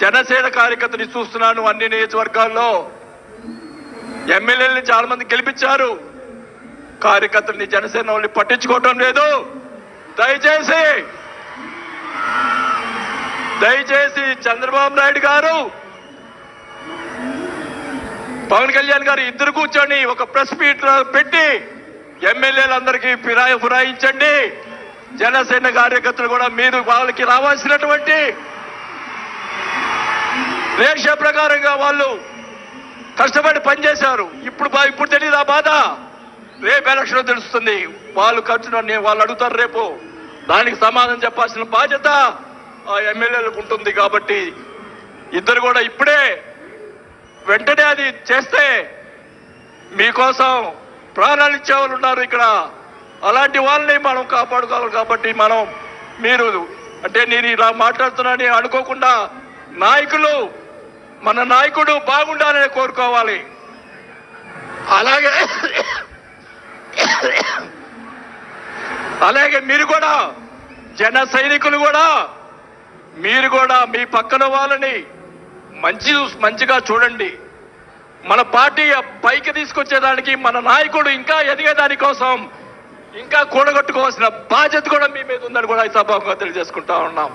జనసేన కార్యకర్తని చూస్తున్నాను అన్ని నియోజకవర్గాల్లో. ఎమ్మెల్యేలని చాలా మంది గెలిపించారు. కార్యకర్తల్ని జనసేన వాళ్ళని పట్టించుకోవటం లేదు. దయచేసి దయచేసి చంద్రబాబు నాయుడు గారు పవన్ కళ్యాణ్ గారు ఇద్దరు కూర్చొని ఒక ప్రెస్ మీట్ పెట్టి ఎమ్మెల్యేలందరికీ ఫిరాయి ఫిరాయించండి. జనసేన కార్యకర్తలు కూడా మీరు వాళ్ళకి రావాల్సినటువంటి రేషియో ప్రకారంగా వాళ్ళు కష్టపడి పనిచేశారు. ఇప్పుడు బా- ఇప్పుడు తెలియదు ఆ బాధ? రేపు ఎలక్షన్ తెలుస్తుంది. వాళ్ళు ఖర్చు వాళ్ళు అడుగుతారు రేపు. దానికి సమాధానం చెప్పాల్సిన బాధ్యత ఆ ఎమ్మెల్యేలకు ఉంటుంది కాబట్టి ఇద్దరు కూడా ఇప్పుడే వెంటనే అది చేస్తే మీకోసం ప్రాణాలు ఇచ్చేవాళ్ళు ఉన్నారు ఇక్కడ. అలాంటి వాళ్ళని మనం కాపాడుకోవాలి కాబట్టి మనం మీరు అంటే నేను ఇలా మాట్లాడుతున్నానని అనుకోకుండా నాయకులు మన నాయకుడు బాగుండాలని కోరుకోవాలి. అలాగే అలాగే మీరు కూడా జన సైనికులు కూడా మీరు కూడా మీ పక్కన వాళ్ళని మంచి మంచిగా చూడండి. మన పార్టీ పైకి తీసుకొచ్చేదానికి మన నాయకుడు ఇంకా ఎదిగేదాని కోసం ఇంకా కూడగట్టుకోవాల్సిన బాధ్యత కూడా మీ మీద ఉందని కూడా ఈ సభగా తెలియజేసుకుంటా ఉన్నాం.